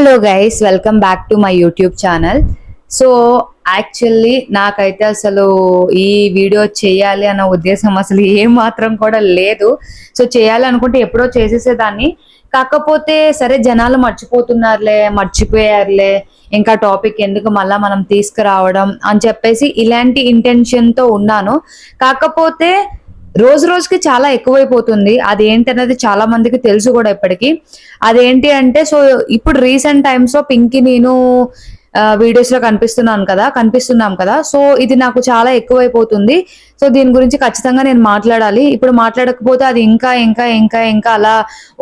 Hello guys welcome back to my YouTube channel so actually నాకైతే అసలు ఈ video చేయాలి అన్న ఉద్దేశం అసలు ఏం మాత్రం కూడా లేదు. సో చేయాలి అనుకుంటే ఎప్పుడో చేసేసేదాన్ని. కాకపోతే సరే జనాలు మర్చిపోతున్నారులే మర్చిపోయారులే. ఇంకా టాపిక్ ఎందుకు మళ్ళీ మనం తీసుకురావడం అని చెప్పేసి ఇలాంటి ఇంటెన్షన్తో ఉన్నాను. కాకపోతే రోజు రోజుకి చాలా ఎక్కువైపోతుంది. అది అనేది చాలా మందికి తెలుసు కూడా ఇప్పటికి. అదేంటి అంటే సో ఇప్పుడు రీసెంట్ టైమ్స్లో పింకి నేను వీడియోస్లో కనిపిస్తున్నాను కదా కనిపిస్తున్నాం కదా. సో ఇది నాకు చాలా ఎక్కువైపోతుంది. సో దీని గురించి ఖచ్చితంగా నేను మాట్లాడాలి. ఇప్పుడు మాట్లాడకపోతే అది ఇంకా ఇంకా ఇంకా ఇంకా అలా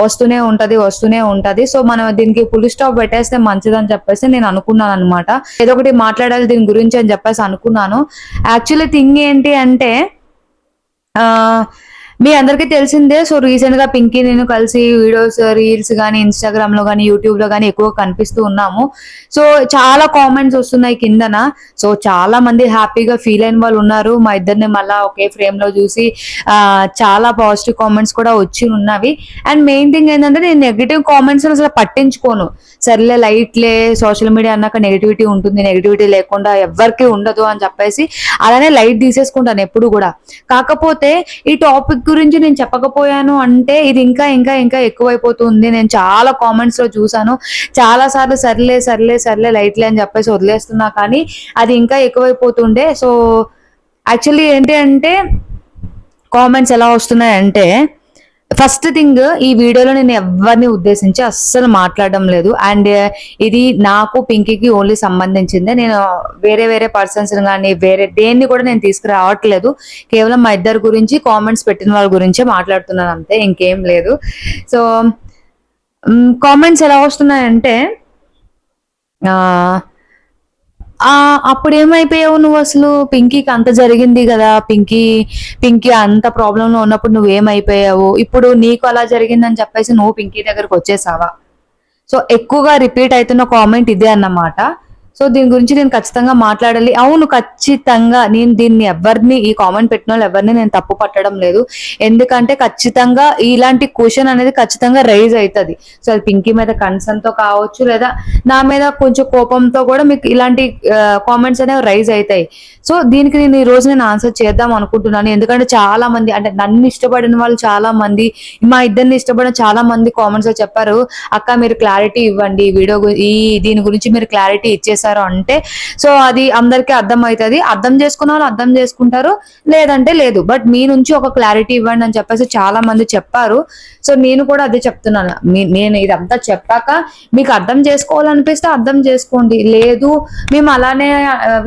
వస్తూనే ఉంటది వస్తూనే ఉంటది. సో మనం దీనికి ఫుల్ స్టాప్ పెట్టేస్తే మంచిదని చెప్పేసి నేను అనుకున్నాను అనమాట ఏదో ఒకటి మాట్లాడాలి దీని గురించి అని చెప్పేసి అనుకున్నాను. యాక్చువల్లీ థింగ్ ఏంటి అంటే ఆ మీ అందరికీ తెలిసిందే సో రీసెంట్గా పింకీ నేను కలిసి వీడియోస్ రీల్స్ కానీ ఇన్స్టాగ్రామ్లో కానీ యూట్యూబ్లో కానీ ఎక్కువ కనిపిస్తూ ఉన్నాము. సో చాలా కామెంట్స్ వస్తున్నాయి కిందన. సో చాలా మంది హ్యాపీగా ఫీల్ అయిన వాళ్ళు ఉన్నారు. మా ఇద్దరిని మళ్ళా ఒకే ఫ్రేమ్లో చూసి చాలా పాజిటివ్ కామెంట్స్ కూడా వచ్చి ఉన్నవి. అండ్ మెయిన్ థింగ్ ఏంటంటే నేను నెగిటివ్ కామెంట్స్ అసలు పట్టించుకోను. సర్లే లైట్లే సోషల్ మీడియా అన్నాక నెగిటివిటీ ఉంటుంది. నెగిటివిటీ లేకుండా ఎవరికి ఉండదు అని చెప్పేసి అలానే లైట్ తీసేసుకుంటాను ఎప్పుడు కూడా. కాకపోతే ఈ టాపిక్ గురించి నేను చెప్పకపోయాను అంటే ఇది ఇంకా ఇంకా ఇంకా ఎక్కువైపోతుంది. నేను చాలా కామెంట్స్లో చూసాను చాలా సార్లు సర్లే సర్లే సర్లే లైట్లే అని చెప్పేసి వదిలేస్తున్నా కానీ అది ఇంకా ఎక్కువైపోతుండే. సో యాక్చువల్లీ ఏంటి అంటే కామెంట్స్ ఎలా వస్తున్నాయి అంటే ఫస్ట్ థింగ్ ఈ వీడియోలో నేను ఎవరిని ఉద్దేశించి అస్సలు మాట్లాడడం లేదు. అండ్ ఇది నాకు పింకీకి ఓన్లీ సంబంధించిందే. నేను వేరే వేరే పర్సన్స్ కానీ వేరే దేన్ని కూడా నేను తీసుకురావట్లేదు. కేవలం మా ఇద్దరు గురించి కామెంట్స్ పెట్టిన వాళ్ళ గురించే మాట్లాడుతున్నాను అంతే ఇంకేం లేదు. సో కామెంట్స్ ఎలా వస్తున్నాయంటే ఆ అప్పుడు ఏమైపోయావు నువ్వు అసలు? పింకీకి అంత జరిగింది కదా పింకీ పింకీ అంత ప్రాబ్లం లో ఉన్నప్పుడు నువ్వు ఏమైపోయావు ఇప్పుడు నీకు అలా జరిగిందని చెప్పేసి నువ్వు పింకీ దగ్గరకు వచ్చేసావా? సో ఎక్కువగా రిపీట్ అవుతున్న కామెంట్ ఇదే అన్నమాట. సో దీని గురించి నేను ఖచ్చితంగా మాట్లాడాలి. అవును ఖచ్చితంగా నేను దీన్ని ఎవరిని ఈ కామెంట్ పెట్టిన వాళ్ళు ఎవరిని నేను తప్పు పట్టడం లేదు. ఎందుకంటే ఖచ్చితంగా ఇలాంటి క్వశ్చన్ అనేది ఖచ్చితంగా రైజ్ అవుతుంది. సో అది పింకీ మీద కన్సర్న్తో కావచ్చు లేదా నా మీద కొంచెం కోపంతో కూడా మీకు ఇలాంటి కామెంట్స్ అనేవి రైజ్ అవుతాయి. సో దీనికి నేను ఈ రోజు నేను ఆన్సర్ చేద్దాం అనుకుంటున్నాను. ఎందుకంటే చాలా మంది అంటే నన్ను ఇష్టపడిన వాళ్ళు చాలా మంది మా ఇద్దరిని ఇష్టపడిన చాలా మంది కామెంట్స్లో చెప్పారు అక్క మీరు క్లారిటీ ఇవ్వండి ఈ వీడియో ఈ దీని గురించి మీరు క్లారిటీ ఇచ్చేసారు అంటే సో అది అందరికీ అర్థం అవుతుంది అర్థం చేసుకున్న వాళ్ళు అర్థం చేసుకుంటారు లేదంటే లేదు. బట్ మీ నుంచి ఒక క్లారిటీ ఇవ్వండి అని చెప్పేసి చాలా మంది చెప్పారు. సో నేను కూడా అదే చెప్తున్నాను. నేను ఇదంతా చెప్పాక మీకు అర్థం చేసుకోవాలనిపిస్తే అర్థం చేసుకోండి. లేదు మేము అలానే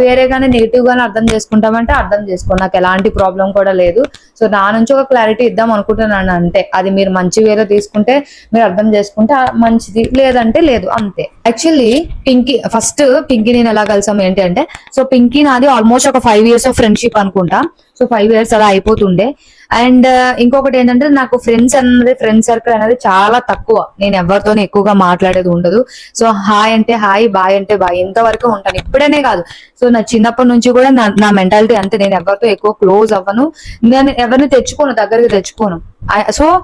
వేరేగానే నెగిటివ్ గానే అర్థం చేసుకుంటామంటే అర్థం చేసుకోండి నాకు ఎలాంటి ప్రాబ్లం కూడా లేదు. సో నా నుంచి ఒక క్లారిటీ ఇద్దాం అనుకుంటున్నాను అంతే. అది మీరు మంచి వేలో తీసుకుంటే మీరు అర్థం చేసుకుంటే మంచిది. లేదంటే లేదు అంతే. యాక్చువల్లీ పింకీ ఫస్ట్ పింకీ నేను ఎలా కలిసాం ఏంటి అంటే సో పింకీ నాది ఆల్మోస్ట్ ఒక ఫైవ్ ఇయర్స్ ఆఫ్ ఫ్రెండ్షిప్ అనుకుంటా. సో ఫైవ్ ఇయర్స్ అలా అయిపోతుండే. అండ్ ఇంకొకటి ఏంటంటే నాకు ఫ్రెండ్స్ అన్నది ఫ్రెండ్ సర్కిల్ అనేది చాలా తక్కువ. నేను ఎవరితోనే ఎక్కువగా మాట్లాడేది ఉండదు. సో హాయ్ అంటే హాయ్ బాయ్ అంటే బాయ్ ఇంతవరకు ఉంటాను. ఇప్పుడనే కాదు. సో నా చిన్నప్పటి నుంచి కూడా నా నా మెంటాలిటీ అంతే. నేను ఎవరితో ఎక్కువ క్లోజ్ అవ్వను. నేను ఎవరిని తెచ్చుకోను దగ్గరికి తెచ్చుకోను. సో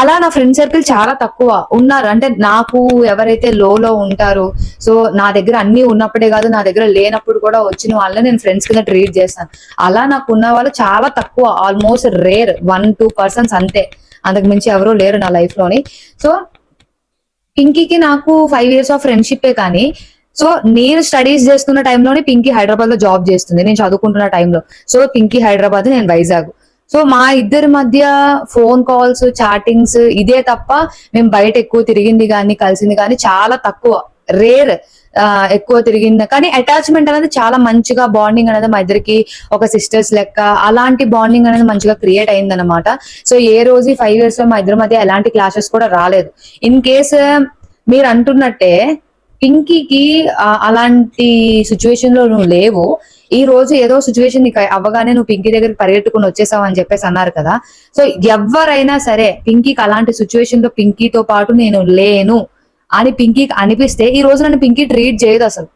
అలా నా ఫ్రెండ్ సర్కిల్ చాలా తక్కువ ఉన్నారు. అంటే నాకు ఎవరైతే లోలో ఉంటారో సో నా దగ్గర అన్ని ఉన్నప్పుడే కాదు నా దగ్గర లేనప్పుడు కూడా వచ్చిన వాళ్ళని నేను ఫ్రెండ్స్ కింద ట్రీట్ చేస్తాను. అలా నాకు ఉన్న వాళ్ళు చాలా తక్కువ almost rare one two persons అంతే. అంతకు మించి ఎవరూ లేరు నా లైఫ్లోని. సో పింకీకి నాకు ఫైవ్ ఇయర్స్ ఆఫ్ ఫ్రెండ్షిప్పే కానీ సో నేను స్టడీస్ చేస్తున్న టైంలోనే పింకీ హైదరాబాద్లో జాబ్ చేస్తుంది. నేను చదువుకుంటున్న టైంలో సో పింకీ హైదరాబాద్ నేను వైజాగ్. సో మా ఇద్దరి మధ్య ఫోన్ కాల్స్ చాటింగ్స్ ఇదే తప్ప మేము బయట ఎక్కువ తిరిగింది కానీ కలిసింది కానీ చాలా తక్కువ. రేర్ ఎక్కువ తిరిగింది. కానీ అటాచ్మెంట్ అనేది చాలా మంచిగా బాండింగ్ అనేది మా ఇద్దరికి ఒక సిస్టర్స్ లెక్క అలాంటి బాండింగ్ అనేది మంచిగా క్రియేట్ అయింది అనమాట సో ఏ రోజు ఫైవ్ ఇయర్స్లో మా ఇద్దరి మధ్య ఎలాంటి క్లాషెస్ కూడా రాలేదు. ఇన్ కేస్ మీరు అంటున్నట్టే పింకీకి అలాంటి సిచ్యువేషన్లో నువ్వు లేవు. ఈ రోజు ఏదో సిచ్యువేషన్ నీకు అవ్వగానే నువ్వు పింకీ దగ్గరికి పరిగెట్టుకుని వచ్చేసావు అని చెప్పేసి అన్నారు కదా. సో ఎవరైనా సరే పింకీకి అలాంటి సిచ్యువేషన్లో పింకీతో పాటు నేను లేను అని పింకీకి అనిపిస్తే ఈ రోజు నన్ను పింకీ ట్రీట్ చేయదు అసలు.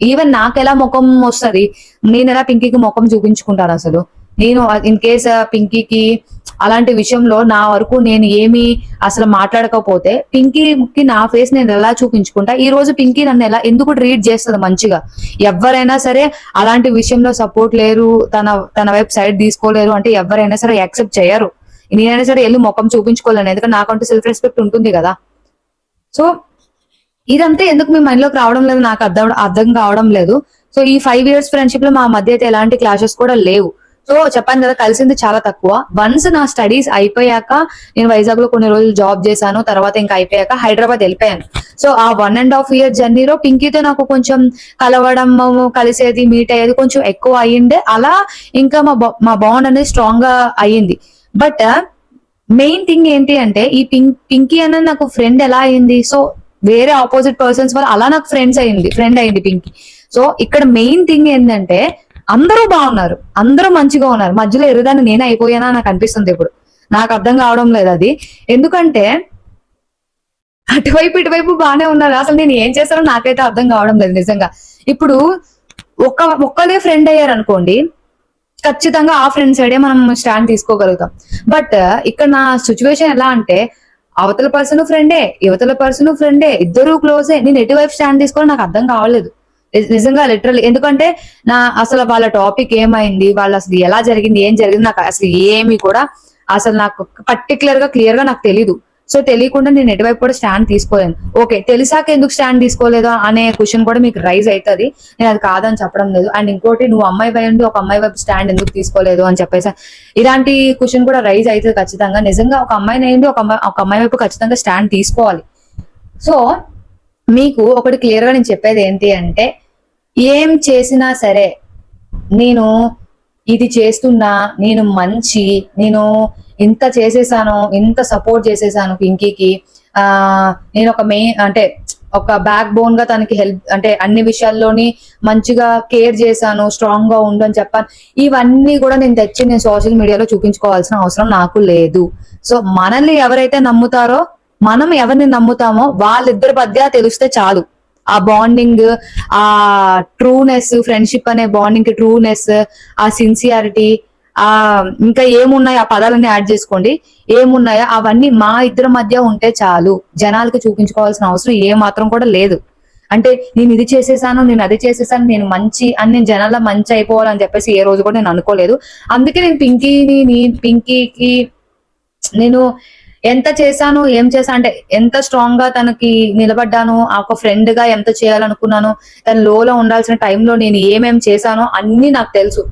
ఈవెన్ నాకు ఎలా ముఖం వస్తుంది నేను ఎలా పింకీకి ముఖం చూపించుకుంటాను అసలు. నేను ఇన్ కేస్ పింకీకి అలాంటి విషయంలో నా వరకు నేను ఏమి అసలు మాట్లాడకపోతే పింకీకి నా ఫేస్ నేను ఎలా చూపించుకుంటా? ఈ రోజు పింకీ నన్ను ఎలా ఎందుకు ట్రీట్ చేస్తుంది మంచిగా? ఎవరైనా సరే అలాంటి విషయంలో సపోర్ట్ లేరు తన తన వైపు సైడ్ తీసుకోలేరు అంటే ఎవరైనా సరే యాక్సెప్ట్ చేయరు. నేనైనా సరే వెళ్ళి ముఖం చూపించుకోలేను ఎందుకంటే నాకంటూ సెల్ఫ్ రెస్పెక్ట్ ఉంటుంది కదా. సో ఇదంతా ఎందుకు మీ మైండ్లోకి రావడం లేదు? నాకు అర్థం అర్థం కావడం లేదు. సో ఈ ఫైవ్ ఇయర్స్ ఫ్రెండ్షిప్లో మా మధ్య అయితే ఎలాంటి క్లాషెస్ కూడా లేవు. సో చెప్పాను కదా కలిసింది చాలా తక్కువ. వన్స్ నా స్టడీస్ అయిపోయాక నేను వైజాగ్లో కొన్ని రోజులు జాబ్ చేశాను తర్వాత ఇంకా అయిపోయాక హైదరాబాద్ వెళ్ళిపోయాను. సో ఆ వన్ అండ్ హాఫ్ ఇయర్ జర్నీలో పింకీతో నాకు కొంచెం కలవడం కలిసేది మీట్ అయ్యేది కొంచెం ఎక్కువ అయ్యిండే. అలా ఇంకా మా మా బాండ్ అనేది స్ట్రాంగ్గా అయ్యింది. బట్ మెయిన్ థింగ్ ఏంటి అంటే ఈ పింక్ పింకీ అనేది నాకు ఫ్రెండ్ ఎలా అయింది సో వేరే ఆపోజిట్ పర్సన్స్ వల్ల అలా నాకు ఫ్రెండ్స్ అయింది ఫ్రెండ్ అయింది పింకీ. సో ఇక్కడ మెయిన్ థింగ్ ఏంటంటే అందరూ బాగున్నారు అందరూ మంచిగా ఉన్నారు. మధ్యలో ఎరుదాన్ని నేనే అయిపోయానా నాకు అనిపిస్తుంది ఇప్పుడు. నాకు అర్థం కావడం లేదు అది. ఎందుకంటే అటువైపు ఇటువైపు బాగానే ఉన్నారు. అసలు నేను ఏం చేశానో నాకైతే అర్థం కావడం లేదు నిజంగా. ఇప్పుడు ఒక్క ఒక్కలే ఫ్రెండ్ అయ్యారు అనుకోండి ఖచ్చితంగా ఆ ఫ్రెండ్ సైడే మనం స్టాండ్ తీసుకోగలుగుతాం. బట్ ఇక్కడ నా సిచ్యువేషన్ ఎలా అంటే అవతల పర్సన్ ఫ్రెండే యువతల పర్సన్ ఫ్రెండే ఇద్దరు క్లోజే నేను ఎటువైపు స్టాండ్ తీసుకోవాలి నాకు అర్థం కావలేదు. నిజంగా లిటరల్ ఎందుకంటే నా అసలు వాళ్ళ టాపిక్ ఏమైంది వాళ్ళు అసలు ఎలా జరిగింది ఏం జరిగింది నాకు అసలు ఏమి కూడా అసలు నాకు పర్టికులర్గా క్లియర్గా నాకు తెలీదు. సో తెలియకుండా నేను ఎటువైపు కూడా స్టాండ్ తీసుకోలేను. ఓకే తెలిసాక ఎందుకు స్టాండ్ తీసుకోలేదు అనే క్వశ్చన్ కూడా మీకు రైజ్ అవుతుంది నేను అది కాదని చెప్పడం లేదు. అండ్ ఇంకోటి నువ్వు అమ్మాయి పై ఉండి ఒక అమ్మాయి వైపు స్టాండ్ ఎందుకు తీసుకోలేదు అని చెప్పేసి ఇలాంటి క్వశ్చన్ కూడా రైజ్ అవుతుంది ఖచ్చితంగా. నిజంగా ఒక అమ్మాయిని అయింది ఒక అమ్మాయి ఒక అమ్మాయి వైపు ఖచ్చితంగా స్టాండ్ తీసుకోవాలి. సో మీకు ఒకటి క్లియర్గా నేను చెప్పేది ఏంటి అంటే ఏం చేసినా సరే నేను ఇది చేస్తున్నా నేను మంచి నేను ఇంత చేసేసాను ఇంత సపోర్ట్ చేసేసాను పింకీకి. ఆ నేను ఒక మెయిన్ అంటే ఒక బ్యాక్ బోన్గా తనకి హెల్ప్ అంటే అన్ని విషయాల్లోని మంచిగా కేర్ చేశాను స్ట్రాంగ్గా ఉండు అని చెప్పాను. ఇవన్నీ కూడా నేను తెచ్చి నేను సోషల్ మీడియాలో చూపించుకోవాల్సిన అవసరం నాకు లేదు. సో మనల్ని ఎవరైతే నమ్ముతారో మనం ఎవరిని నమ్ముతామో వాళ్ళిద్దరి మధ్య తెలిస్తే చాలు. ఆ బాండింగ్ ఆ ట్రూనెస్ ఫ్రెండ్షిప్ అనే బాండింగ్ ట్రూనెస్ ఆ సిన్సియారిటీ ఆ ఇంకా ఏమున్నాయో ఆ పదాలన్నీ యాడ్ చేసుకోండి. ఏమున్నాయో అవన్నీ మా ఇద్దరి మధ్య ఉంటే చాలు. జనాలకి చూపించుకోవాల్సిన అవసరం ఏ మాత్రం కూడా లేదు. అంటే నేను ఇది చేసేసాను నేను అది చేసేసాను నేను మంచి అని నేను జనాల మంచి అయిపోవాలని చెప్పేసి ఏ రోజు కూడా నేను అనుకోలేదు. అందుకే నేను పింకీని పింకీకి నేను ఎంత చేశాను ఏం చేశా అంటే ఎంత స్ట్రాంగ్గా తనకి నిలబడ్డాను ఆ ఒక ఫ్రెండ్గా ఎంత చేయాలనుకున్నాను తన లోలో ఉండాల్సిన టైంలో నేను ఏమేం చేశానో అన్ని నాకు తెలుసు.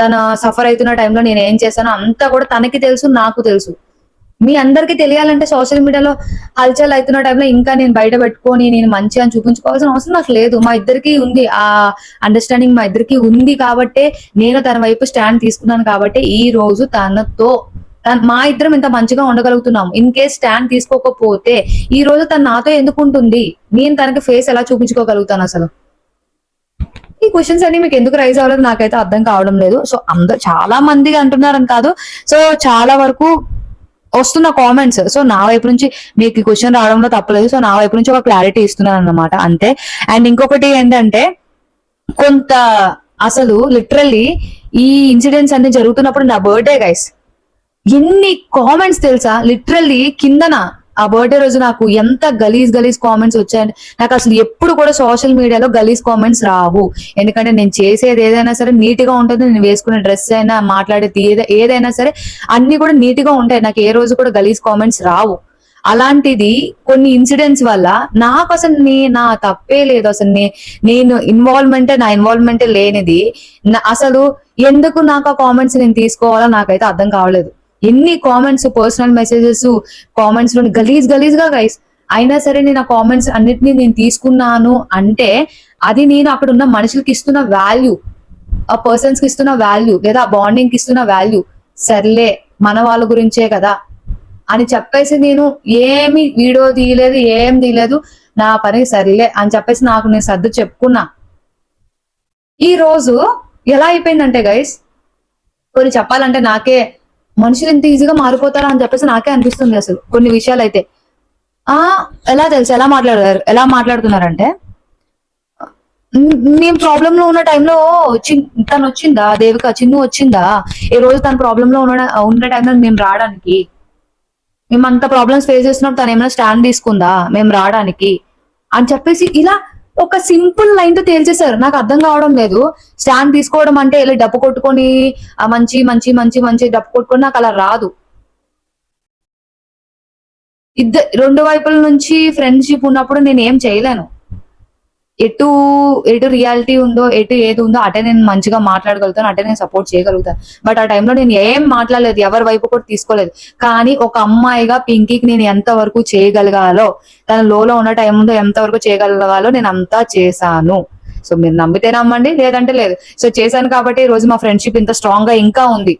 తన సఫర్ అవుతున్న టైంలో నేను ఏం చేశానో అంతా కూడా తనకి తెలుసు నాకు తెలుసు. మీ అందరికీ తెలియాలంటే సోషల్ మీడియాలో హల్చల్ అవుతున్న టైంలో ఇంకా నేను బయట పెట్టుకొని నేను మంచి అని చూపించుకోవాల్సిన అవసరం నాకు లేదు. మా ఇద్దరికి ఉంది ఆ అండర్స్టాండింగ్ మా ఇద్దరికి ఉంది కాబట్టే నేను తన వైపు స్టాండ్ తీసుకున్నాను కాబట్టి ఈ రోజు తనతో మా ఇద్దరం ఇంత మంచిగా ఉండగలుగుతున్నాం. ఇన్ కేస్ స్టాండ్ తీసుకోకపోతే ఈ రోజు తను నాతో ఎందుకు ఉంటుంది నేను తనకి ఫేస్ ఎలా చూపించుకోగలుగుతాను అసలు? ఈ క్వశ్చన్స్ అన్ని మీకు ఎందుకు రైజ్ అవ్వలేదు నాకైతే అర్థం కావడం లేదు. సో అందరు చాలా మంది అంటున్నారని కాదు. సో చాలా వరకు వస్తున్న కామెంట్స్ సో నా వైపు నుంచి మీకు ఈ క్వశ్చన్ రావడంలో తప్పలేదు. సో నా వైపు నుంచి ఒక క్లారిటీ ఇస్తున్నాను అన్నమాట. అంతే. అండ్ ఇంకొకటి ఏంటంటే కొంత అసలు లిటరల్లీ ఈ ఇన్సిడెంట్స్ అన్ని జరుగుతున్నప్పుడు నా బర్త్డే గైస్ ఎన్ని కామెంట్స్ తెలుసా? లిటరల్లీ కిందన ఆ బర్త్డే రోజు నాకు ఎంత గలీజ్ గలీజ్ కామెంట్స్ వచ్చాయంటే నాకు అసలు ఎప్పుడు కూడా సోషల్ మీడియాలో గలీజ్ కామెంట్స్ రావు. ఎందుకంటే నేను చేసేది ఏదైనా సరే నీట్గా ఉంటుంది. నేను వేసుకునే డ్రెస్ అయినా మాట్లాడేది ఏదైనా సరే అన్ని కూడా నీట్గా ఉంటాయి. నాకు ఏ రోజు కూడా గలీజ్ కామెంట్స్ రావు. అలాంటిది కొన్ని ఇన్సిడెంట్స్ వల్ల నాకు అసలు నీ నా తప్పే లేదు. అసలు నే- నేను ఇన్వాల్వ్మెంటే నా ఇన్వాల్వ్మెంటే లేనిది. నా- అసలు ఎందుకు నాకు ఆ కామెంట్స్ నేను తీసుకోవాలో నాకైతే అర్థం కావలేదు. ఎన్ని కామెంట్స్ పర్సనల్ మెసేజెస్ కామెంట్స్లో గలీజ్ గలీజ్గా గైస్ అయినా సరే నేను ఆ కామెంట్స్ అన్నిటిని నేను తీసుకున్నాను అంటే అది నేను అక్కడ ఉన్న మనుషులకి ఇస్తున్న వాల్యూ ఆ పర్సన్స్కి ఇస్తున్న వాల్యూ లేదా ఆ బాండింగ్కి ఇస్తున్న వాల్యూ సర్లే మన వాళ్ళ గురించే కదా అని చెప్పేసి నేను ఏమి వీడియో తీయలేదు ఏం తీయలేదు నా పని సర్లే అని చెప్పేసి నాకు నేను సర్దు చెప్పుకున్నా. ఈ రోజు ఎలా అయిపోయిందంటే గైస్ కొన్ని చెప్పాలంటే నాకే మనుషులు ఇంత ఈజీగా మారిపోతారా అని చెప్పేసి నాకే అనిపిస్తుంది అసలు. కొన్ని విషయాలు అయితే ఆ ఎలా తెలుసు? ఎలా మాట్లాడారు? ఎలా మాట్లాడుతున్నారంటే మేము ప్రాబ్లం లో ఉన్న టైంలో తను వచ్చిందా? దేవిక చిన్ను వచ్చిందా? ఈ రోజు తన ప్రాబ్లం లో ఉన్న ఉన్న టైంలో మేము రావడానికి. మేము అంత ప్రాబ్లమ్స్ ఫేస్ చేస్తున్నాం తను ఏమైనా స్టాండ్ తీసుకుందా? మేము రావడానికి. అని చెప్పేసి ఇలా ఒక సింపుల్ లైన్తో తేల్చేశారు. నాకు అర్థం కావడం లేదు. స్టాండ్ తీసుకోవడం అంటే ఇలా డప్పు కొట్టుకొని మంచి మంచి మంచి మంచి డప్పు కొట్టుకొని నాకు అలా రాదు. ఇద్దరు రెండు వైపుల నుంచి ఫ్రెండ్షిప్ ఉన్నప్పుడు నేను ఏం చేయలేను. ఎటు ఎటు రియాలిటీ ఉందో ఎటు ఏది ఉందో అటే నేను మంచిగా మాట్లాడగలుగుతాను అటే నేను సపోర్ట్ చేయగలుగుతాను. బట్ ఆ టైంలో నేను ఏం మాట్లాడలేదు ఎవరి వైపు కూడా తీసుకోలేదు. కానీ ఒక అమ్మాయిగా పింకీకి నేను ఎంత వరకు చేయగలగాలో తన లోలో ఉన్న టైంలో ఎంత వరకు చేయగలగాలో నేను అంతా చేశాను. సో మీరు నమ్మితే నమ్మండి లేదంటే లేదు. సో చేశాను కాబట్టి ఈ రోజు మా ఫ్రెండ్షిప్ ఇంత స్ట్రాంగ్గా ఇంకా ఉంది.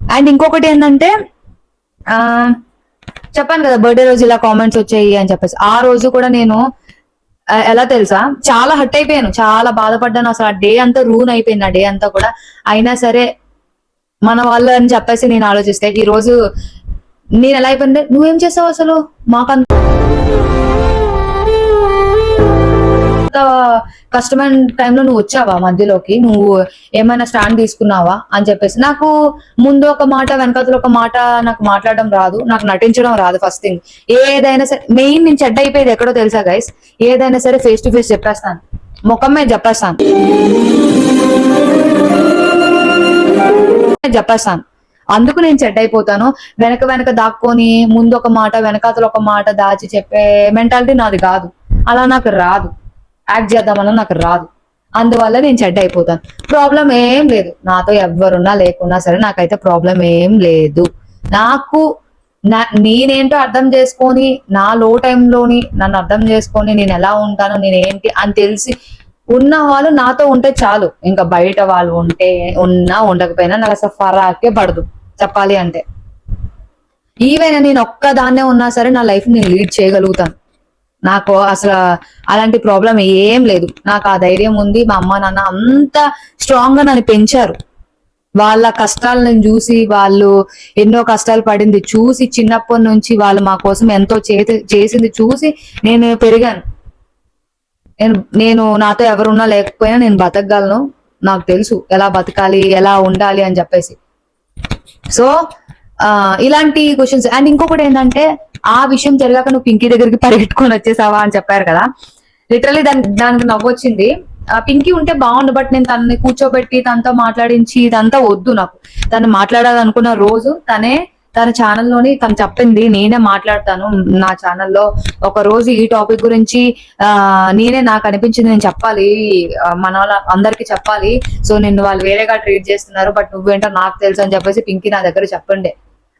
అండ్ ఇంకొకటి ఏంటంటే చెప్పాను కదా బర్త్డే రోజు ఇలా కామెంట్స్ వచ్చాయి అని చెప్పేసి. ఆ రోజు కూడా నేను ఎలా తెలుసా? చాలా హట్ అయిపోయాను. చాలా బాధపడ్డాను. అసలు ఆ డే అంతా రూన్ అయిపోయింది. ఆ డే అంతా కూడా. అయినా సరే మన వాళ్ళు అని చెప్పేసి నేను ఆలోచిస్తే ఈ రోజు నేను ఎలా అయిపోయింది? నువ్వేం చేస్తావు అసలు? మాకంత కష్టమైన టైంలో నువ్వు వచ్చావా మధ్యలోకి? నువ్వు ఏమైనా స్టాండ్ తీసుకున్నావా? అని చెప్పేసి. నాకు ముందు ఒక మాట వెనకతలు ఒక మాట నాకు మాట్లాడడం రాదు. నాకు నటించడం రాదు ఫస్ట్ థింగ్ ఏదైనా సరే మెయిన్ నేను చెడ్డ అయిపోయేది ఎక్కడో తెలుసా గైస్ ఏదైనా సరే ఫేస్ టు ఫేస్ చెప్పేస్తాను. ముఖం మీద చెప్పేస్తాను చెప్పేస్తాను. అందుకు నేను చెడ్డ అయిపోతాను. వెనక వెనక దాక్కొని ముందు ఒక మాట వెనకాతలు ఒక మాట దాచి చెప్పే మెంటాలిటీ నాది కాదు. అలా నాకు రాదు. యాక్ట్ చేద్దామన్నా నాకు రాదు. అందువల్ల నేను చెడ్డ అయిపోతాను. ప్రాబ్లం ఏం లేదు. నాతో ఎవరున్నా లేకున్నా సరే నాకైతే ప్రాబ్లం ఏం లేదు. నాకు నా నేనేంటో అర్థం చేసుకొని నా లో టైంలోని నన్ను అర్థం చేసుకొని నేను ఎలా ఉంటాను నేను ఏంటి అని తెలిసి ఉన్న వాళ్ళు నాతో ఉంటే చాలు. ఇంకా బయట వాళ్ళు ఉంటే ఉన్నా ఉండకపోయినా నాకు అసలు ఫరాకే పడదు. చెప్పాలి అంటే. ఈవెన్ నేను ఒక్కదాన్నే ఉన్నా సరే నా లైఫ్ నేను లీడ్ చేయగలుగుతాను. నాకు అసలు అలాంటి ప్రాబ్లం ఏం లేదు. నాకు ఆ ధైర్యం ఉంది. మా అమ్మ నాన్న అంత స్ట్రాంగ్గా నన్ను పెంచారు. వాళ్ళ కష్టాలను చూసి వాళ్ళు ఎన్నో కష్టాలు పడింది చూసి చిన్నప్పటి నుంచి వాళ్ళు మా కోసం ఎంతో చేతి- చేసింది చూసి నేను పెరిగాను. నేను నేను నాతో ఎవరున్నా లేకపోయినా నేను బతకగలను. నాకు తెలుసు ఎలా బతకాలి ఎలా ఉండాలి అని చెప్పేసి. సో ఇలాంటి క్వశ్చన్స్ అండ్ ఇంకొకటి ఏంటంటే ఆ విషయం జరిగాక నువ్వు పింకీ దగ్గరికి పరిగెట్టుకొని వచ్చేసావా అని చెప్పారు కదా. లిటరలీ దాని దానికి నవ్వొచ్చింది. ఆ, పింకీ ఉంటే బాగుండు బట్ నేను తనని కూర్చోబెట్టి తనతో మాట్లాడించి ఇదంతా వద్దు నాకు. తను మాట్లాడాలనుకున్న రోజు తనే తన ఛానల్లోని తను చెప్పింది నేనే మాట్లాడతాను నా ఛానల్లో. ఒక రోజు ఈ టాపిక్ గురించి ఆ నేనే నాకు అనిపించింది నేను చెప్పాలి మన వాళ్ళ అందరికి చెప్పాలి. సో నిన్ను వాళ్ళు వేరేగా ట్రీట్ చేస్తున్నారు బట్ నువ్వేంటో నాకు తెలుసు అని చెప్పేసి పింకీ నా దగ్గర చెప్పండి.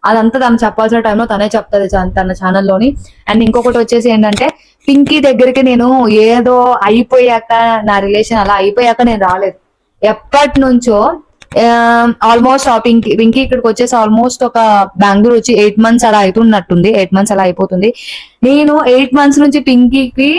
అదంతా తను చెప్పాల్సిన టైంలో తనే చెప్తుంది తన ఛానల్లోని అండ్ ఇంకొకటి వచ్చేసి ఏంటంటే పింకీ దగ్గరికి నేను ఏదో అయిపోయాక నా రిలేషన్ అలా అయిపోయాక నేను రాలేదు. ఎప్పటి నుంచో ఆల్మోస్ట్ పింకీ పింకీ ఇక్కడికి వచ్చేసి ఆల్మోస్ట్ ఒక బెంగళూరు వచ్చి ఎయిట్ మంత్స్ అలా అవుతున్నట్టుంది ఎయిట్ మంత్స్ అలా అయిపోతుంది. నేను ఎయిట్ మంత్స్ నుంచి పింకీకి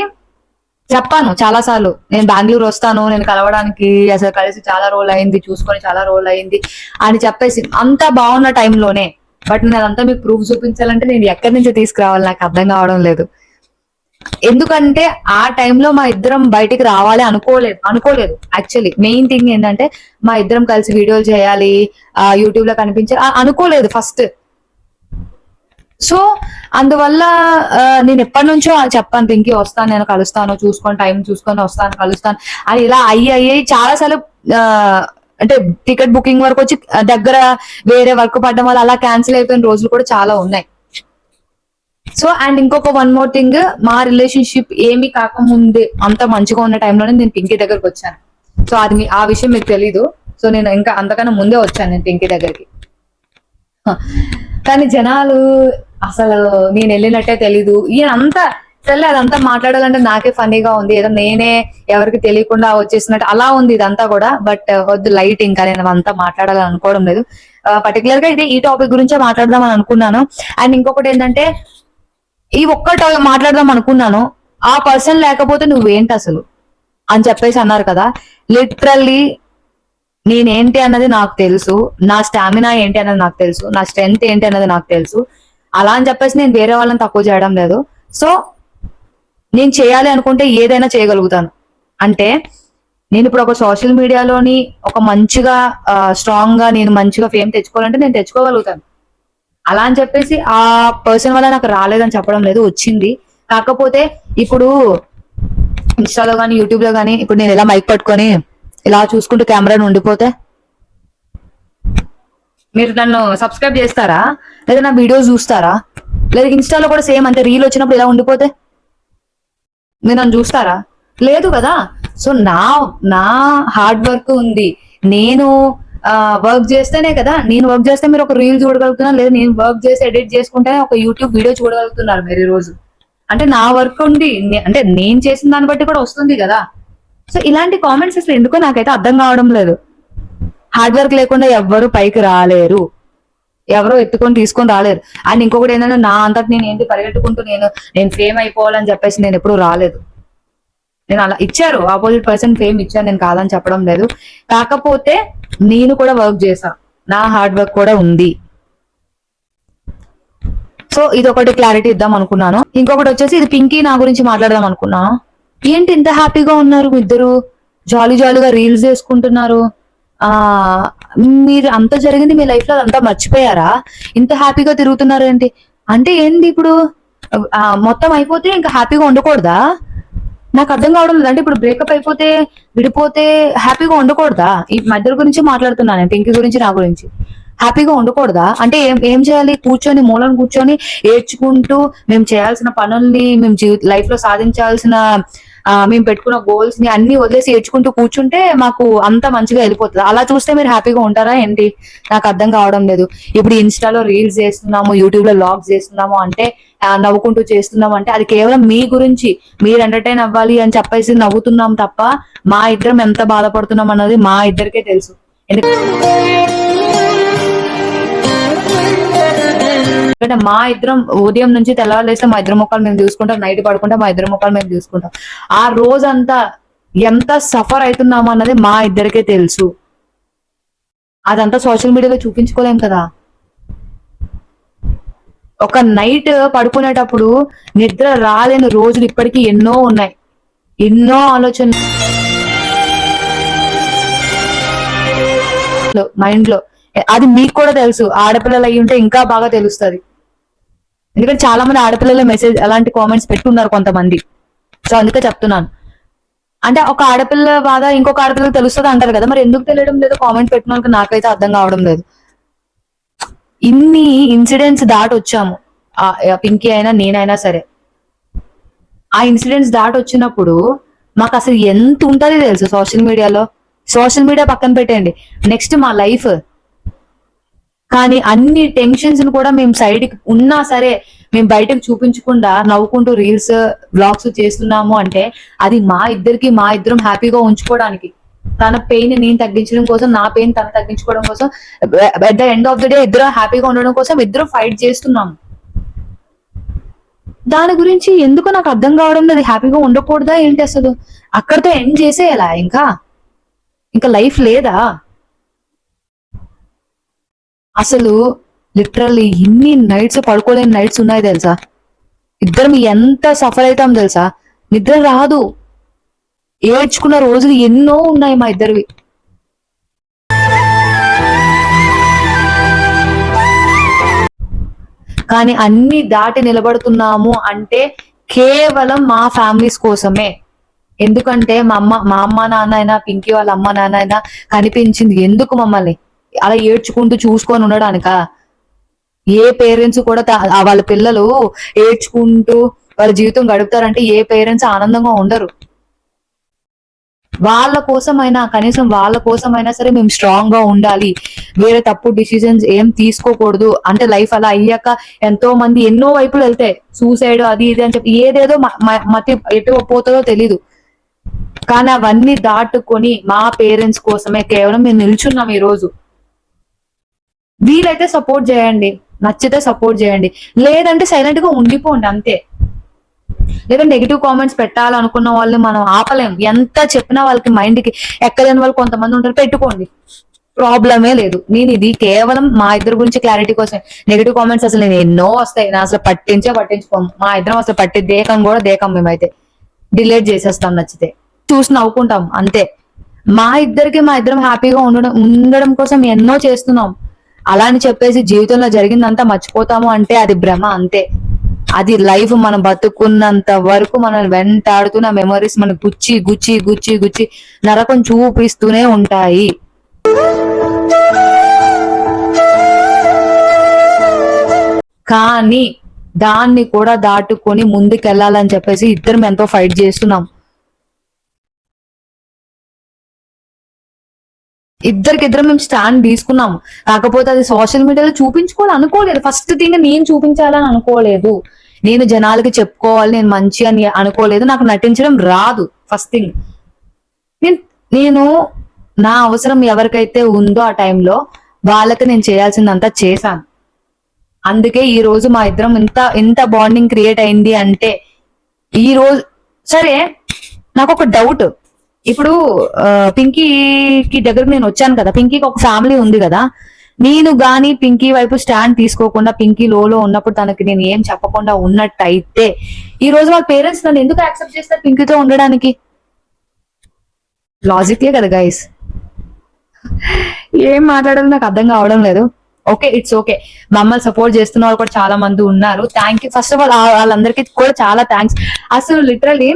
చెప్పాను చాలా సార్లు నేను బెంగళూరు వస్తాను నేను కలవడానికి అసలు కలిసి చాలా రోజులు అయింది చూసుకొని చాలా రోజులు అయింది అని చెప్పేసి అంతా బాగున్న టైంలోనే బట్ నేను అదంతా మీకు ప్రూఫ్ చూపించాలంటే నేను ఎక్కడి నుంచి తీసుకురావాలి? నాకు అర్థం కావడం లేదు. ఎందుకంటే ఆ టైంలో మా ఇద్దరం బయటికి రావాలి అనుకోలేదు అనుకోలేదు. యాక్చువల్లీ మెయిన్ థింగ్ ఏంటంటే మా ఇద్దరం కలిసి వీడియోలు చేయాలి యూట్యూబ్లో కనిపించాలి అనుకోలేదు ఫస్ట్ సో అందువల్ల నేను ఎప్పటి నుంచో చెప్పాను పింకి వస్తాను నేను కలుస్తాను చూసుకొని టైం చూసుకొని వస్తాను కలుస్తాను. అని ఇలా అయ్యి అయ్యి చాలా సార్లు అంటే టికెట్ బుకింగ్ వరకు వచ్చి దగ్గర వేరే వర్క్ పడడం వల్ల అలా క్యాన్సిల్ అయిపోయిన రోజులు కూడా చాలా ఉన్నాయి. సో అండ్ ఇంకొక వన్ మోర్ థింగ్ మా రిలేషన్షిప్ ఏమి కాకముందే అంత మంచిగా ఉన్న టైంలోనే నేను పింకీ దగ్గరకు వచ్చాను. సో అది మీ- ఆ విషయం మీకు తెలీదు. సో నేను ఇంకా అంతకన్నా ముందే వచ్చాను నేను పింకీ దగ్గరికి. కానీ జనాలు అసలు నేను వెళ్ళినట్టే తెలీదు. ఈయన అంతా సరే అదంతా మాట్లాడాలంటే నాకే ఫన్నీగా ఉంది. ఏదో నేనే ఎవరికి తెలియకుండా వచ్చేసినట్టు అలా ఉంది ఇదంతా కూడా. బట్ uh, వద్దు లైట్ ఇంకా నేను అంతా మాట్లాడాలని అనుకోవడం లేదు. పర్టికులర్గా ఇది ఈ టాపిక్ గురించే మాట్లాడదామని అనుకున్నాను. అండ్ ఇంకొకటి ఏంటంటే ఈ ఒక్క టాపిక్ మాట్లాడదాం అనుకున్నాను. ఆ పర్సన్ లేకపోతే నువ్వేంటి అసలు? అని చెప్పేసి అన్నారు కదా. లిటరల్లీ నేనేంటి అన్నది నాకు తెలుసు. నా స్టామినా ఏంటి అన్నది నాకు తెలుసు. నా స్ట్రెంగ్త్ ఏంటి అన్నది నాకు తెలుసు. అలా అని చెప్పేసి నేను వేరే వాళ్ళని తక్కువ చేయడం లేదు. సో నేను చేయాలి అనుకుంటే ఏదైనా చేయగలుగుతాను. అంటే నేను ఇప్పుడు ఒక సోషల్ మీడియాలోని ఒక మంచిగా స్ట్రాంగ్గా నేను మంచిగా ఫేమ్ తెచ్చుకోవాలంటే నేను తెచ్చుకోగలుగుతాను. అలా అని చెప్పేసి ఆ పర్సన్ వల్ల నాకు రాలేదని చెప్పడం లేదు వచ్చింది. కాకపోతే ఇప్పుడు ఇన్స్టాలో కానీ యూట్యూబ్లో కానీ ఇప్పుడు నేను ఇలా మైక్ పట్టుకొని ఇలా చూసుకుంటూ కెమెరాను ఉండిపోతే మీరు నన్ను సబ్స్క్రైబ్ చేస్తారా? లేదా నా వీడియోస్ చూస్తారా? లేదా ఇన్స్టాలో కూడా సేమ్ అంతే రీల్ వచ్చినప్పుడు ఇలా ఉండిపోతే మీరు నన్ను చూస్తారా? లేదు కదా? సో నా నా హార్డ్ వర్క్ ఉంది. నేను వర్క్ చేస్తేనే కదా? నేను వర్క్ చేస్తే మీరు ఒక రీల్ చూడగలుగుతున్నారు? లేదా నేను వర్క్ చేసి ఎడిట్ చేసుకుంటేనే ఒక యూట్యూబ్ వీడియో చూడగలుగుతున్నారు మీరు రోజు అంటే నా వర్క్ ఉంది. అంటే నేను చేసిన దాన్ని బట్టి కూడా వస్తుంది కదా? సో ఇలాంటి కామెంట్స్ అసలు ఎందుకో నాకైతే అర్థం కావడం లేదు. హార్డ్ వర్క్ లేకుండా ఎవ్వరు పైకి రాలేరు. ఎవరో ఎత్తుకొని తీసుకొని రాలేరు. అండ్ ఇంకొకటి ఏంటంటే నా అంతటి నేను ఏంటి పరిగెట్టుకుంటూ నేను నేను ఫేమ్ అయిపోవాలని చెప్పేసి నేను ఎప్పుడు రాలేదు. నేను అలా ఇచ్చారు. ఆపోజిట్ పర్సన్ ఫేమ్ ఇచ్చాను నేను కాదని చెప్పడం లేదు. కాకపోతే నేను కూడా వర్క్ చేశా. నా హార్డ్ వర్క్ కూడా ఉంది. సో ఇది ఒకటి క్లారిటీ ఇద్దాం అనుకున్నాను. ఇంకొకటి వచ్చేసి ఇది పింకీ నా గురించి మాట్లాడదాం అనుకున్నా. ఏంటి ఇంత హ్యాపీగా ఉన్నారు ఇద్దరు? జాలీ జాలీగా రీల్స్ చేసుకుంటున్నారు. ఆ మీరు అంత జరిగింది మీ లైఫ్లో అంతా మర్చిపోయారా? ఇంత హ్యాపీగా తిరుగుతున్నారు ఏంటి? అంటే ఏంటి ఇప్పుడు? ఆ, మొత్తం అయిపోతే ఇంకా హ్యాపీగా ఉండకూడదా? నాకు అర్థం కావడం లేదు. అంటే ఇప్పుడు బ్రేకప్ అయిపోతే విడిపోతే హ్యాపీగా ఉండకూడదా? ఈ మధ్య గురించి మాట్లాడుతున్నాను నేను గురించి నా గురించి. హ్యాపీగా ఉండకూడదా? అంటే ఏం ఏం చేయాలి? కూర్చొని మూలను కూర్చొని ఏడ్చుకుంటూ మేము చేయాల్సిన పనుల్ని మేము జీవి లైఫ్లో సాధించాల్సిన మేము పెట్టుకున్న గోల్స్ని అన్ని వదిలేసి ఏడ్చుకుంటూ కూర్చుంటే మాకు అంత మంచిగా వెళ్ళిపోతుంది. అలా చూస్తే మీరు హ్యాపీగా ఉంటారా ఏంటి? నాకు అర్థం కావడం లేదు. ఇప్పుడు ఇన్స్టాలో రీల్స్ చేస్తున్నాము యూట్యూబ్లో లాగ్స్ చేస్తున్నాము అంటే నవ్వుకుంటూ చేస్తున్నాం అంటే అది కేవలం మీ గురించి మీరు ఎంటర్టైన్ అవ్వాలి అని చెప్పేసి నవ్వుతున్నాం తప్ప మా ఇద్దరం ఎంత బాధపడుతున్నాం అన్నది మా ఇద్దరికే తెలుసు. ఎందుకంటే మా ఇద్దరం ఉదయం నుంచి తెల్లవారులేస్తే మా ఇద్దరు ముఖాలు మేము చూసుకుంటాం నైట్ పడుకుంటాం మా ఇద్దరు ముఖాలు మేము చూసుకుంటాం. ఆ రోజంతా ఎంత సఫర్ అవుతున్నాము అన్నది మా ఇద్దరికే తెలుసు. అదంతా సోషల్ మీడియాలో చూపించుకోలేం కదా. ఒక నైట్ పడుకునేటప్పుడు నిద్ర రాలేని రోజులు ఇప్పటికీ ఎన్నో ఉన్నాయి. ఎన్నో ఆలోచనలు. మైండ్లో అది మీకు కూడా తెలుసు. ఆడపిల్లలు అయి ఉంటే ఇంకా బాగా తెలుస్తుంది. ఎందుకంటే చాలా మంది ఆడపిల్లల మెసేజ్ అలాంటి కామెంట్స్ పెట్టున్నారు కొంతమంది. సో అందుకే చెప్తున్నాను. అంటే ఒక ఆడపిల్ల బాధ ఇంకొక ఆడపిల్లకి తెలుస్తుంది అంటారు కదా మరి ఎందుకు తెలియడం లేదు? కామెంట్ పెట్టిన వాళ్ళకి నాకైతే అర్థం కావడం లేదు. ఇన్ని ఇన్సిడెంట్స్ దాటి వచ్చాము పింకీ అయినా నేనైనా సరే. ఆ ఇన్సిడెంట్స్ దాటి వచ్చినప్పుడు మాకు అసలు ఎంత ఉంటుంది తెలుసు సోషల్ మీడియాలో సోషల్ మీడియా పక్కన పెట్టండి నెక్స్ట్ మా లైఫ్ కానీ అన్ని టెన్షన్స్ కూడా మేము సైడ్కి ఉన్నా సరే మేము బయటకు చూపించకుండా నవ్వుకుంటూ రీల్స్ బ్లాగ్స్ చేస్తున్నాము అంటే అది మా ఇద్దరికి మా ఇద్దరం హ్యాపీగా ఉంచుకోవడానికి. తన పెయిన్ నేను తగ్గించడం కోసం నా పెయిన్ తను తగ్గించుకోవడం కోసం at the end of the day ఇద్దరు హ్యాపీగా ఉండడం కోసం ఇద్దరు ఫైట్ చేస్తున్నాము. దాని గురించి ఎందుకు నాకు అర్థం కావడం లేదు. హ్యాపీగా ఉండకూడదా ఏంటి అసలు? అక్కడితో ఎండ్ చేసేయాలా ఇంకా? ఇంకా లైఫ్ లేదా? అసలు లిటరల్లీ ఇన్ని నైట్స్ పడుకోలేని నైట్స్ ఉన్నాయి తెలుసా? ఇద్దరం ఎంత సఫర్ అవుతాం తెలుసా? నిద్ర రాదు. ఏడ్చుకున్న రోజులు ఎన్నో ఉన్నాయి మా ఇద్దరివి. కానీ అన్ని దాటి నిలబడుతున్నాము అంటే కేవలం మా ఫ్యామిలీస్ కోసమే. ఎందుకంటే మా అమ్మ మా అమ్మ నాన్న అయినా పింకీ వాళ్ళ అమ్మ నాన్న అయినా కనిపించింది ఎందుకు మమ్మల్ని? అలా ఏడ్చుకుంటూ చూసుకొని ఉండడానికా? ఏ పేరెంట్స్ కూడా వాళ్ళ పిల్లలు ఏడ్చుకుంటూ వాళ్ళ జీవితం గడుపుతారంటే ఏ పేరెంట్స్ ఆనందంగా ఉండరు. వాళ్ళ కోసమైనా కనీసం వాళ్ళ కోసమైనా సరే మేము స్ట్రాంగ్గా ఉండాలి. వేరే తప్పు డిసిజన్స్ ఏం తీసుకోకూడదు. అంటే లైఫ్ అలా అయ్యాక ఎంతో మంది ఎన్నో వైపులు వెళ్తాయి సూసైడ్ అది ఇది అని చెప్పి ఏదేదో మతి ఎటు పోతుందో తెలీదు. కానీ అవన్నీ దాటుకొని మా పేరెంట్స్ కోసమే కేవలం మేము నిల్చున్నాం ఈ రోజు వీలైతే సపోర్ట్ చేయండి. నచ్చితే సపోర్ట్ చేయండి. లేదంటే సైలెంట్గా ఉండిపోండి అంతే. లేదా నెగిటివ్ కామెంట్స్ పెట్టాలనుకున్న వాళ్ళని మనం ఆపలేం. ఎంత చెప్పినా వాళ్ళకి మైండ్కి ఎక్కలేని వాళ్ళు కొంతమంది ఉంటారు. పెట్టుకోండి. ప్రాబ్లమే లేదు. నేను ఇది కేవలం మా ఇద్దరు గురించి క్లారిటీ కోసం. నెగిటివ్ కామెంట్స్ అసలు నేను ఎన్నో వస్తాయి. నేను అసలు పట్టించే పట్టించుకోము. మా ఇద్దరం అసలు పట్టి దేకం కూడా దేకం మేమైతే. డిలేట్ చేసేస్తాం నచ్చితే. చూసి నవ్వుకుంటాం. అంతే. మా ఇద్దరికి మా ఇద్దరం హ్యాపీగా ఉండడం ఉండడం కోసం ఎన్నో చేస్తున్నాం. అలా అని చెప్పేసి జీవితంలో జరిగిందంతా మర్చిపోతాము అంటే అది భ్రమ అంతే. అది లైఫ్ మనం బతుకున్నంత వరకు మనం వెంటాడుతున్న మెమరీస్ మనకు గుచ్చి గుచ్చి గుచ్చి గుచ్చి నరకం చూపిస్తూనే ఉంటాయి. కానీ దాన్ని కూడా దాటుకొని ముందుకెళ్ళాలని చెప్పేసి ఇద్దరం ఎంతో ఫైట్ చేస్తున్నాం. ఇద్దరికిద్దరం మేము స్టాండ్ తీసుకున్నాం కాకపోతే అది సోషల్ మీడియాలో చూపించుకోవాలి అనుకోలేదు. ఫస్ట్ థింగ్ నేను చూపించాలని అనుకోలేదు. నేను జనాలకి చెప్పుకోవాలి నేను మంచి అని అనుకోలేదు. నాకు నటించడం రాదు. ఫస్ట్ థింగ్ నేను నేను నా అవసరం ఎవరికైతే ఉందో ఆ టైంలో వాళ్ళకి నేను చేయాల్సిందంతా చేశాను. అందుకే ఈ రోజు మా ఇద్దరం ఇంత ఇంత బాండింగ్ క్రియేట్ అయింది అంటే ఈ రోజు సరే నాకు ఒక డౌట్ ఇప్పుడు పింకీకి దగ్గర నేను వచ్చాను కదా పింకీకి ఒక ఫ్యామిలీ ఉంది కదా నేను గాని పింకీ వైపు స్టాండ్ తీసుకోకుండా పింకీ లోలో ఉన్నప్పుడు తనకి నేను ఏం చెప్పకుండా ఉన్నట్టయితే ఈ రోజు వాళ్ళ పేరెంట్స్ నన్ను ఎందుకు యాక్సెప్ట్ చేస్తారు పింకీతో ఉండడానికి? లాజిక్లే కదా గైస్ ఏం మాట్లాడాలో నాకు అర్థం కావడం లేదు. ఓకే ఇట్స్ ఓకే మమ్మల్ని సపోర్ట్ చేస్తున్న వాళ్ళు కూడా చాలా మంది ఉన్నారు. Thank you first of all వాళ్ళందరికీ కూడా చాలా థ్యాంక్స్ అసలు లిటరలీ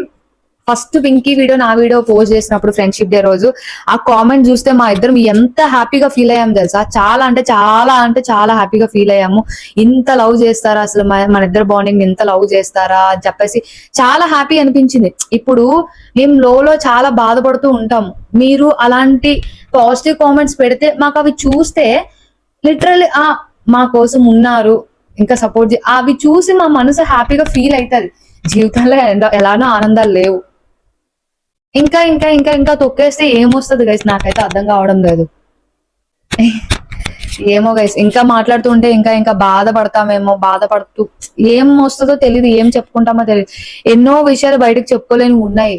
ఫస్ట్ పింకీ వీడియో నా వీడియో పోస్ట్ చేసినప్పుడు ఫ్రెండ్షిప్ డే రోజు ఆ కామెంట్ చూస్తే మా ఇద్దరం ఎంత హ్యాపీగా ఫీల్ అయ్యాం తెలుసా? చాలా అంటే చాలా అంటే చాలా హ్యాపీగా ఫీల్ అయ్యాము. ఇంత లవ్ చేస్తారా? అసలు మన ఇద్దరు బాండింగ్ ఇంత లవ్ చేస్తారా? అని చెప్పేసి చాలా హ్యాపీ అనిపించింది. ఇప్పుడు మేము లోలో చాలా బాధపడుతూ ఉంటాము. మీరు అలాంటి పాజిటివ్ కామెంట్స్ పెడితే మాకు అవి చూస్తే లిటరల్లీ ఆ మా కోసం ఉన్నారు. ఇంకా సపోర్ట్ అవి చూసి మా మనసు హ్యాపీగా ఫీల్ అవుతుంది జీవితంలో ఎలానో ఆనందాలు లేవు. ఇంకా ఇంకా ఇంకా ఇంకా తొక్కేస్తే ఏమొస్తుంది గైస్ నాకైతే అర్థం కావడం లేదు. ఏమో గైస్ ఇంకా మాట్లాడుతుంటే ఇంకా ఇంకా బాధపడతామేమో బాధపడుతూ ఏం వస్తుందో తెలియదు ఏం చెప్పుకుంటామో తెలియదు ఎన్నో విషయాలు బయటకు చెప్పుకోలేని ఉన్నాయి.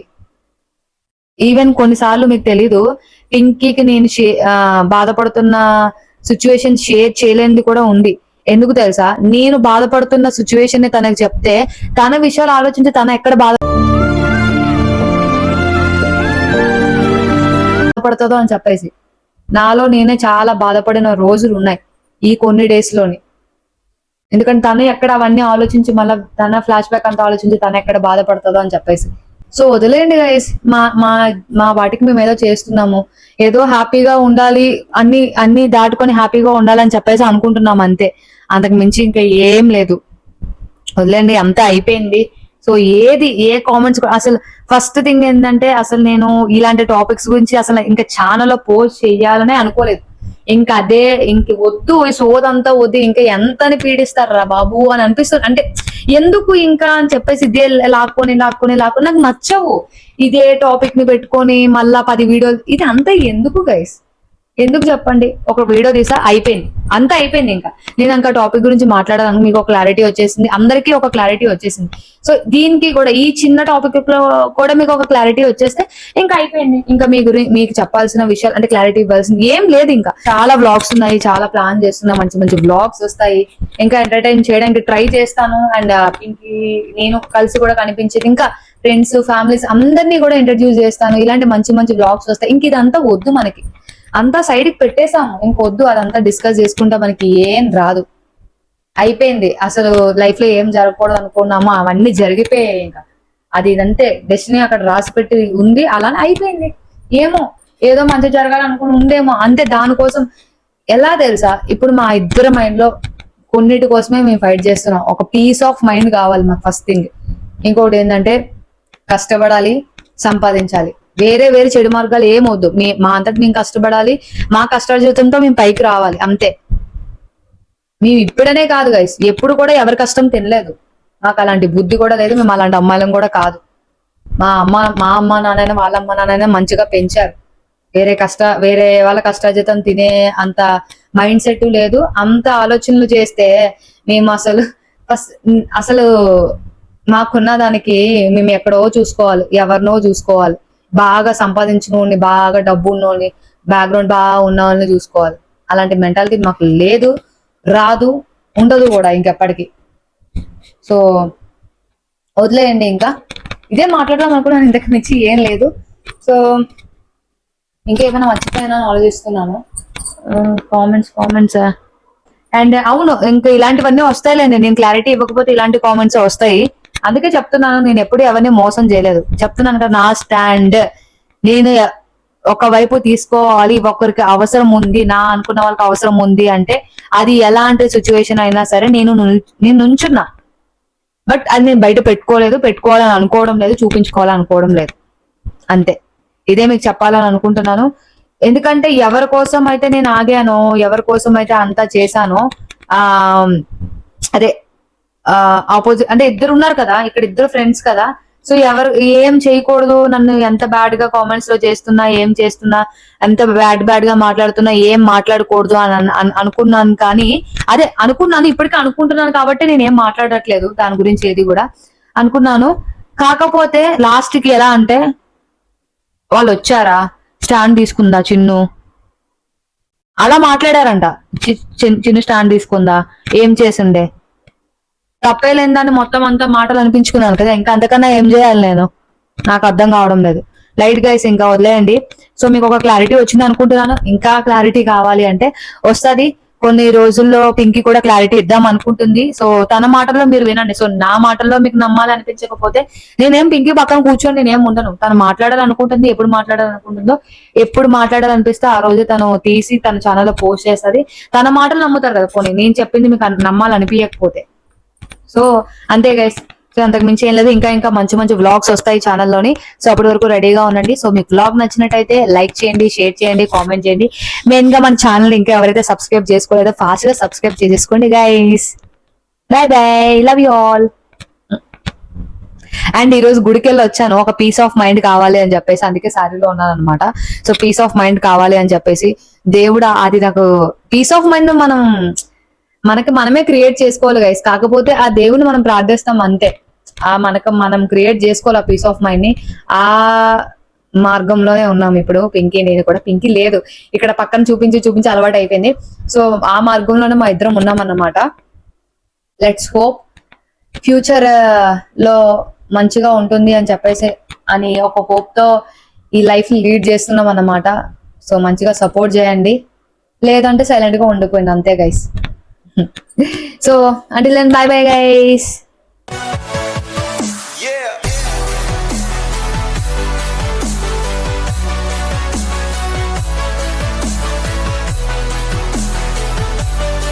ఈవెన్ కొన్నిసార్లు మీకు తెలీదు పింకీకి నేను బాధపడుతున్న సిచ్యువేషన్ షేర్ చేయలేనిది కూడా ఉంది. ఎందుకు తెలుసా? నేను బాధపడుతున్న సిచ్యువేషన్ని తనకు చెప్తే తన విషయాలు ఆలోచించి తన ఎక్కడ బాధ బాధపడుతుందో అని చెప్పేసి. నాలో నేనే చాలా బాధపడిన రోజులు ఉన్నాయి ఈ కొన్ని డేస్లోని. ఎందుకంటే తను ఎక్కడ అవన్నీ ఆలోచించి మళ్ళీ తన ఫ్లాష్ బ్యాక్ అంతా ఆలోచించి తను ఎక్కడ బాధపడుతుందో అని చెప్పేసి. సో వదిలేయండి గైస్ మా మా మా వాటికి మేము ఏదో చేస్తున్నాము. ఏదో హ్యాపీగా ఉండాలి అన్ని అన్ని దాటుకొని హ్యాపీగా ఉండాలని చెప్పేసి అనుకుంటున్నాం అంతే. అంతకు మించి ఇంకా ఏం లేదు. వదిలేండి అంతా అయిపోయింది. సో ఏది ఏ కామెంట్స్ అసలు ఫస్ట్ థింగ్ ఏంటంటే అసలు నేను ఇలాంటి టాపిక్స్ గురించి అసలు ఇంకా ఛానల్లో పోస్ట్ చేయాలనే అనుకోలేదు. ఇంకా అదే ఇంక వద్దు ఈ సోదంతా వద్దు ఇంకా ఎంతని పీడిస్తారా బాబు అని అనిపిస్తుంది అంటే ఎందుకు ఇంకా అని చెప్పేసి ఇదే లాక్కొని లాక్కొని లాక్కొని నాకు నచ్చవు. ఇదే టాపిక్ని పెట్టుకొని మళ్ళా పది వీడియోలు ఇది అంతా ఎందుకు గైస్ ఎందుకు చెప్పండి? ఒక వీడియో తీసా అయిపోయింది. అంతా అయిపోయింది ఇంకా. నేను ఇంకా టాపిక్ గురించి మాట్లాడడానికి మీకు ఒక క్లారిటీ వచ్చేసింది. అందరికీ ఒక క్లారిటీ వచ్చేసింది. సో దీనికి కూడా ఈ చిన్న టాపిక్లో కూడా మీకు ఒక క్లారిటీ వచ్చేస్తే ఇంకా అయిపోయింది. ఇంకా మీ గురించి మీకు చెప్పాల్సిన విషయాలు అంటే క్లారిటీ ఇవ్వాల్సింది. ఏం లేదు ఇంకా. చాలా బ్లాగ్స్ ఉన్నాయి చాలా ప్లాన్ చేస్తున్నా. మంచి మంచి బ్లాగ్స్ వస్తాయి. ఇంకా ఎంటర్టైన్ చేయడానికి ట్రై చేస్తాను. అండ్ ఇంకి నేను కలిసి కూడా కనిపించేది. ఇంకా ఫ్రెండ్స్ ఫ్యామిలీస్ అందరినీ కూడా ఇంట్రడ్యూస్ చేస్తాను. ఇలాంటి మంచి మంచి బ్లాగ్స్ వస్తాయి. ఇంక ఇదంతా వద్దు మనకి. అంతా సైడ్కి ఇంకొద్దు అదంతా డిస్కస్ చేసుకుంటా మనకి ఏం రాదు. అయిపోయింది. అసలు లైఫ్లో ఏం జరగకూడదు అనుకున్నామో అవన్నీ జరిగిపోయాయి ఇంకా. అది ఇదంతే. డెస్టినీ అక్కడ రాసి పెట్టి ఉంది. అలానే అయిపోయింది. ఏమో ఏదో మంచి జరగాలనుకుని ఉందేమో. అంతే దానికోసం. ఎలా తెలుసా? ఇప్పుడు మా ఇద్దరు మైండ్లో కొన్నిటి కోసమే మేము ఫైట్ చేస్తున్నాం. ఒక పీస్ ఆఫ్ మైండ్ కావాలి మాకు ఫస్ట్ థింగ్ ఇంకోటి ఏంటంటే కష్టపడాలి సంపాదించాలి. వేరే వేరే చెడు మార్గాలు ఏమొద్దు మీ మా అంతటి మేము కష్టపడాలి మా కష్టార్జితంతో మేము పైకి రావాలి అంతే. మేము ఇప్పుడనే కాదు గైస్ ఎప్పుడు కూడా ఎవరి కష్టం తినలేదు. మాకు అలాంటి బుద్ధి కూడా లేదు మేము అలాంటి అమ్మాయిలం కూడా కాదు. మా అమ్మ మా అమ్మ నాన్న వాళ్ళ అమ్మ నాన్న మంచిగా పెంచారు. వేరే కష్ట వేరే వాళ్ళ కష్టాజీతం తినే అంత మైండ్ సెట్ లేదు. అంత ఆలోచనలు చేస్తే మేము అసలు ఫస్ట్ అసలు మాకున్న దానికి మేము ఎక్కడో చూసుకోవాలి ఎవరినో చూసుకోవాలి. బాగా సంపాదించిన బాగా డబ్బు ఉన్నోని బ్యాక్గ్రౌండ్ బాగా ఉన్న వాళ్ళని చూసుకోవాలి. అలాంటి మెంటాలిటీ మాకు లేదు రాదు ఉండదు కూడా ఇంకెప్పటికీ. సో వదిలేయండి ఇంకా. ఇదే మాట్లాడడం అనుకున్నాను ఇంతకు మించి ఏం లేదు. సో ఇంకేమైనా మర్చిపోయినా అని ఆలోచిస్తున్నాను. కామెంట్స్ కామెంట్స్ అండ్ అవును ఇంకా ఇలాంటివన్నీ వస్తాయిలేండి. నేను క్లారిటీ ఇవ్వకపోతే ఇలాంటి కామెంట్స్ వస్తాయి. అందుకే చెప్తున్నాను నేను ఎప్పుడు ఎవరిని మోసం చేయలేదు. చెప్తున్నాను కదా నా స్టాండ్. నేను ఒకవైపు తీసుకోవాలి ఒకరికి అవసరం ఉంది నా అనుకున్న వాళ్ళకి అవసరం ఉంది అంటే అది ఎలాంటి సిచ్యువేషన్ అయినా సరే నేను నేను నుంచున్నా. బట్ అది నేను బయట పెట్టుకోలేదు పెట్టుకోవాలని అనుకోవడం లేదు చూపించుకోవాలని అనుకోవడం లేదు. అంతే. ఇదే మీకు చెప్పాలని అనుకుంటున్నాను. ఎందుకంటే ఎవరి కోసం అయితే నేను ఆగానో ఎవరి కోసం అయితే అంతా చేశానో ఆ అదే ఆపోజిట్ అంటే ఇద్దరు ఉన్నారు కదా ఇక్కడ ఇద్దరు ఫ్రెండ్స్ కదా. సో ఎవరు ఏం చేయకూడదు? నన్ను ఎంత బ్యాడ్గా కామెంట్స్లో చేస్తున్నా ఏం చేస్తున్నా ఎంత బ్యాడ్ బ్యాడ్గా మాట్లాడుతున్నా ఏం మాట్లాడకూడదు అని అనుకున్నాను కానీ అదే అనుకున్నాను ఇప్పటికీ అనుకుంటున్నాను కాబట్టి నేను ఏం మాట్లాడట్లేదు దాని గురించి ఏది కూడా. అనుకున్నాను. కాకపోతే లాస్ట్కి ఎలా అంటే వాళ్ళు వచ్చారా? స్టాండ్ తీసుకుందా చిన్ను? అలా మాట్లాడారంట. చి- చిన్- చిన్ను స్టాండ్ తీసుకుందా? ఏం చేసిందే తప్పేలేని దాన్ని మొత్తం అంతా మాటలు అనిపించుకున్నాను కదా ఇంకా అంతకన్నా ఏం చేయాలి నేను? నాకు అర్థం కావడం లేదు. లైట్ గైస్ ఇంకా వదిలేయండి. సో మీకు ఒక క్లారిటీ వచ్చింది అనుకుంటున్నాను. ఇంకా క్లారిటీ కావాలి అంటే వస్తుంది. కొన్ని రోజుల్లో పింకీ కూడా క్లారిటీ ఇద్దాం అనుకుంటుంది. సో తన మాటల్లో మీరు వినండి. సో నా మాటల్లో మీకు నమ్మాలి అనిపించకపోతే నేనేం పింకీ పక్కన కూర్చొని నేనేం ఉండను. తను మాట్లాడాలనుకుంటుంది ఎప్పుడు మాట్లాడాలనుకుంటుందో ఎప్పుడు మాట్లాడాలనిపిస్తే ఆ రోజు తను తీసి తన ఛానల్లో పోస్ట్ చేస్తుంది. తన మాటలు నమ్ముతారు కదా పోనీ నేను చెప్పింది మీకు నమ్మాలనిపించకపోతే సో అంతే గైస్ సో అంతకు మించి ఏం లేదు. ఇంకా ఇంకా మంచి మంచి వ్లాగ్స్ వస్తాయి ఛానల్లోని సో అప్పటి వరకు రెడీగా ఉండండి. సో మీకు వ్లాగ్ నచ్చినట్టయితే లైక్ చేయండి షేర్ చేయండి కామెంట్ చేయండి. మెయిన్గా మన ఛానల్ ఇంకా ఎవరైతే సబ్స్క్రైబ్ చేసుకోలేదో ఫాస్ట్గా సబ్స్క్రైబ్ చేసేసుకోండి guys bye bye love you all and ఈ రోజు గుడికి వెళ్ళి వచ్చాను. ఒక పీస్ ఆఫ్ మైండ్ కావాలి అని చెప్పేసి అందుకే శారీలో ఉన్నాను అనమాట సో పీస్ ఆఫ్ మైండ్ కావాలి అని చెప్పేసి దేవుడా అది నాకు పీస్ ఆఫ్ మైండ్ మనం మనకి మనమే క్రియేట్ చేసుకోవాలి గైస్ కాకపోతే ఆ దేవుని మనం ప్రార్థిస్తాం అంతే. ఆ మనకు మనం క్రియేట్ చేసుకోవాలి ఆ పీస్ ఆఫ్ మైండ్ని. ఆ మార్గంలోనే ఉన్నాం ఇప్పుడు. పింకీ నేను కూడా. పింకీ లేదు. ఇక్కడ పక్కన చూపించి చూపించి అలవాటు అయిపోయింది. సో ఆ మార్గంలోనే మా ఇద్దరం ఉన్నాం అన్నమాట. లెట్స్ హోప్ ఫ్యూచర్లో మంచిగా ఉంటుంది అని చెప్పేసి అని ఒక హోప్తో ఈ లైఫ్ లీడ్ చేస్తున్నాం అన్నమాట. సో మంచిగా సపోర్ట్ చేయండి. లేదంటే సైలెంట్గా ఉండిపోయింది. అంతే గైస్ సో అంటే బై బై గైస్